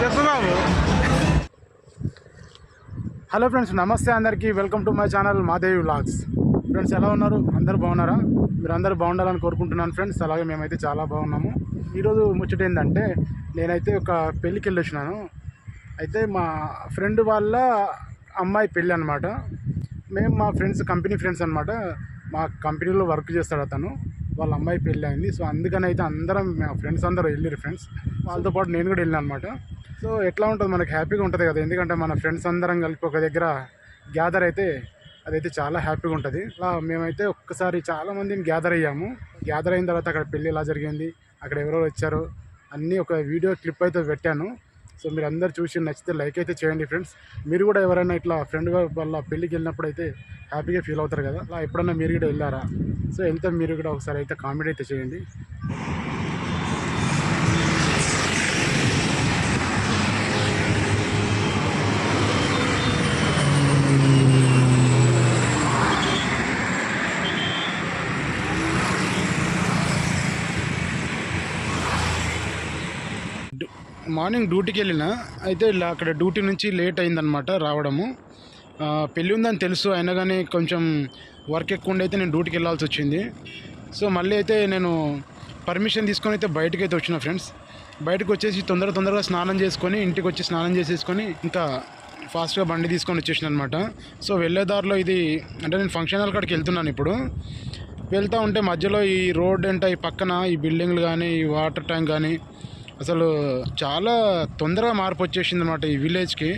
చెప్పు hello friends నమస్తే అందరికీ. Welcome to my channel Madevi vlogs. Friends ఎలా ఉన్నారు? అందరు బాగున్నారా? మీరు అందరూ బాగుండాలని కోరుకుంటున్నాను ఫ్రెండ్స్. అలాగే మేమైతే చాలా బాగున్నాము. ఈరోజు ముచ్చట ఏంటంటే నేనైతే ఒక పెళ్ళికి వెళ్ళొచ్చినాను. అయితే మా ఫ్రెండ్ వాళ్ళ అమ్మాయి పెళ్ళి అనమాట మేము మా ఫ్రెండ్స్ కంపెనీ ఫ్రెండ్స్ అనమాట మా కంపెనీలో వర్క్ చేస్తాడు అతను. వాళ్ళ అమ్మాయి పెళ్ళి అయింది. సో అందుకని అయితే అందరం మా ఫ్రెండ్స్ అందరూ వెళ్ళారు ఫ్రెండ్స్ వాళ్ళతో పాటు నేను కూడా వెళ్ళాను అనమాట సో ఎట్లా ఉంటుంది? మనకి హ్యాపీగా ఉంటుంది కదా. ఎందుకంటే మన ఫ్రెండ్స్ అందరం కలిపి ఒక దగ్గర గ్యాదర్ అయితే అదైతే చాలా హ్యాపీగా ఉంటుంది. అలా మేమైతే ఒక్కసారి చాలామందిని గ్యాదర్ అయ్యాము. గ్యాదర్ అయిన తర్వాత అక్కడ పెళ్ళి ఎలా జరిగింది? అక్కడ ఎవరెవరు వచ్చారు? అన్నీ ఒక వీడియో క్లిప్ అయితే పెట్టాను. సో మీరు అందరు చూసి నచ్చితే లైక్ అయితే చేయండి ఫ్రెండ్స్. మీరు కూడా ఎవరైనా ఇట్లా ఫ్రెండ్ వాళ్ళ పెళ్ళికి వెళ్ళినప్పుడు అయితే హ్యాపీగా ఫీల్ అవుతారు కదా. అలా ఎప్పుడన్నా మీరు కూడా వెళ్ళారా? సో వెళ్తే మీరు కూడా ఒకసారి అయితే కామెంట్ అయితే చేయండి. మార్నింగ్ డ్యూటీకి వెళ్ళిన అయితే ఇలా అక్కడ డ్యూటీ నుంచి లేట్ అయిందనమాట రావడము. పెళ్ళి ఉందని తెలుసు అయినా కానీ కొంచెం వర్క్ ఎక్కువ ఉండి అయితే నేను డ్యూటీకి వెళ్ళాల్సి వచ్చింది. సో మళ్ళీ అయితే నేను పర్మిషన్ తీసుకొని అయితే బయటకు అయితే వచ్చిన ఫ్రెండ్స్. బయటకు వచ్చేసి తొందర తొందరగా స్నానం చేసుకొని ఇంటికి వచ్చి స్నానం చేసేసుకొని ఇంకా ఫాస్ట్గా బండి తీసుకొని వచ్చేసిన అనమాట సో వెళ్ళే దారిలో ఇది అంటే నేను ఫంక్షన్ హాల్ కాడికి వెళ్తున్నాను ఇప్పుడు. వెళ్తూ ఉంటే మధ్యలో ఈ రోడ్ అంటే ఈ పక్కన ఈ బిల్డింగ్లు కానీ ఈ వాటర్ ట్యాంక్ కానీ అసలు చాలా తొందరగా మార్పు వచ్చేసింది అనమాట ఈ విలేజ్కి.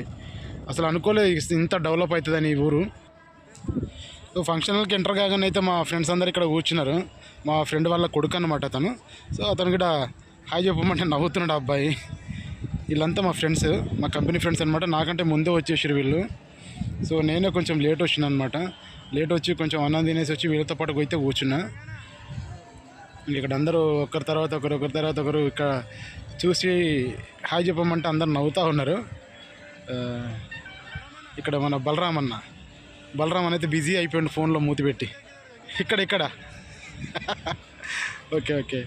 అసలు అనుకోలేదు ఇంత డెవలప్ అవుతుందని ఈ ఊరు. సో ఫంక్షన్ హాల్కి ఎంటర్ కాగానే అయితే మా ఫ్రెండ్స్ అందరు ఇక్కడ కూర్చున్నారు. మా ఫ్రెండ్ వాళ్ళ కొడుకు అనమాట అతను. సో అతను కూడా హాయ్ చెప్పమంటే నవ్వుతున్నాడు అబ్బాయి. వీళ్ళంతా మా ఫ్రెండ్స్ మా కంపెనీ ఫ్రెండ్స్ అనమాట నాకంటే ముందే వచ్చేసారు వీళ్ళు. సో నేనే కొంచెం లేట్ వచ్చిన అనమాట లేట్ వచ్చి కొంచెం అన్నం తినేసి వచ్చి వీళ్ళతో పాటు పోయితే కూర్చున్నా. ఇక్కడ అందరూ ఒకరి తర్వాత ఒకరు ఒకరి తర్వాత ఒకరు ఇక్కడ చూసి హాయ్ చెప్పమంటే అందరు నవ్వుతూ ఉన్నారు. ఇక్కడ మన బలరాం అన్న. బలరాం అనేది బిజీ అయిపోయింది ఫోన్లో మూతి పెట్టి. ఇక్కడ ఇక్కడ. Okay okay.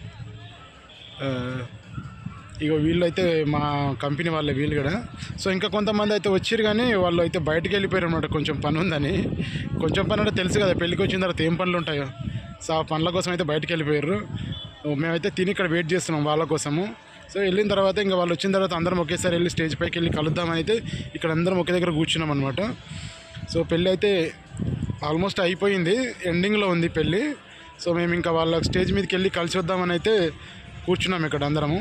ఇక ఇగో వీళ్ళు అయితే మా కంపెనీ వాళ్ళే వీళ్ళు కూడా. సో ఇంకా కొంతమంది అయితే వచ్చారు కానీ వాళ్ళు అయితే బయటకు వెళ్ళిపోయారు అనమాట కొంచెం పని ఉందని. కొంచెం పని అంటే తెలుసు కదా పెళ్ళికి వచ్చిన తర్వాత ఏం పనులు ఉంటాయో. సో ఆ పనుల కోసం అయితే బయటకు వెళ్ళిపోయారు. మేమైతే తిని ఇక్కడ వెయిట్ చేస్తున్నాం వాళ్ళ కోసము. సో వెళ్ళిన తర్వాత ఇంకా వాళ్ళు వచ్చిన తర్వాత అందరం ఒకేసారి వెళ్ళి స్టేజ్ పైకి వెళ్ళి కలుద్దామని అయితే ఇక్కడ అందరం ఒకే దగ్గర కూర్చున్నాం అనమాట సో పెళ్ళి అయితే ఆల్మోస్ట్ అయిపోయింది ఎండింగ్లో ఉంది పెళ్ళి. సో మేము ఇంకా వాళ్ళ స్టేజ్ మీదకి వెళ్ళి కలిసి వద్దామని అయితే కూర్చున్నాం ఇక్కడ అందరము.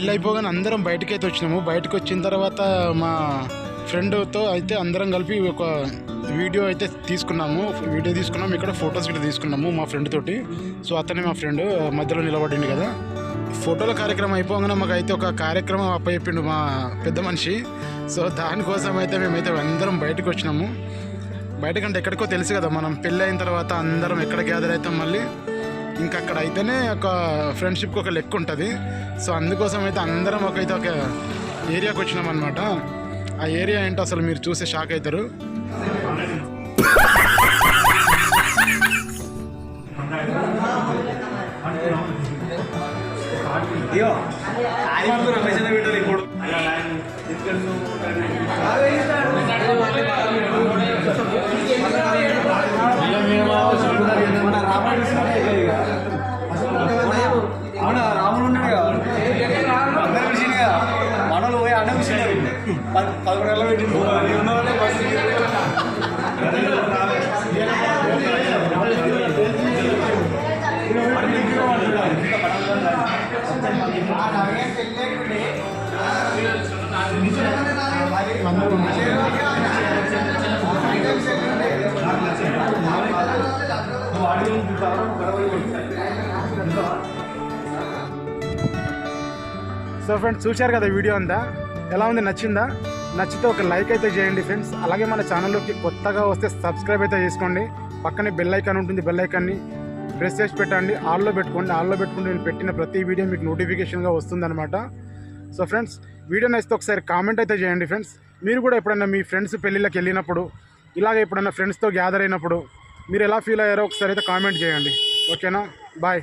పెళ్ళి అయిపోగానే అందరం బయటకు అయితే వచ్చినాము. బయటకు వచ్చిన తర్వాత మా ఫ్రెండ్తో అయితే అందరం కలిపి ఒక వీడియో అయితే తీసుకున్నాము. వీడియో తీసుకున్నాము. ఇక్కడ ఫొటోస్ కూడా తీసుకున్నాము మా ఫ్రెండ్ తోటి. సో అతనే మా ఫ్రెండ్ మధ్యలో నిలబడింది కదా. ఫోటోల కార్యక్రమం అయిపోగానే మాకు అయితే ఒక కార్యక్రమం అప్పచెప్పిండు మా పెద్ద మనిషి. సో దానికోసం అయితే మేమైతే అందరం బయటకు వచ్చినాము బయటకంటే ఎక్కడికో తెలుసు కదా మనం పెళ్ళి అయిన తర్వాత అందరం ఎక్కడ గ్యాదర్ అవుతాం మళ్ళీ. ఇంకా అక్కడ అయితేనే ఒక ఫ్రెండ్షిప్కి ఒక లెక్క ఉంటుంది. సో అందుకోసం అయితే అందరం ఒక అయితే ఒక ఏరియాకి వచ్చినాం అనమాట ఆ ఏరియా ఏంటో అసలు మీరు చూస్తే షాక్ అవుతారు అవునా పది పదకొండు సో ఫ్రెండ్స్ చూశారు కదా వీడియో అంతా? ఎలా ఉంది? నచ్చిందా? నచ్చితే ఒక లైక్ అయితే చేయండి ఫ్రెండ్స్. అలాగే మన ఛానల్లోకి కొత్తగా వస్తే సబ్స్క్రైబ్ అయితే చేసుకోండి. పక్కనే బెల్ ఐకాన్ ఉంటుంది బెల్ ఐకాన్ని ప్రెస్ చేసి పెట్టండి. ఆల్లో పెట్టుకోండి ఆల్లో పెట్టుకుంటే నేను పెట్టిన ప్రతి వీడియో మీకు నోటిఫికేషన్గా వస్తుందన్నమాట. సో ఫ్రెండ్స్ వీడియో నచ్చితే ఒకసారి కామెంట్ అయితే చేయండి ఫ్రెండ్స్. మీరు కూడా ఎప్పుడైనా మీ ఫ్రెండ్స్ పెళ్ళిళ్ళకి వెళ్ళినప్పుడు ఇలాగ ఎప్పుడైనా ఫ్రెండ్స్తో గ్యాదర్ అయినప్పుడు మీరు ఎలా ఫీల్ అయ్యారో ఒకసారి అయితే కామెంట్ చేయండి. ఓకేనా? బాయ్.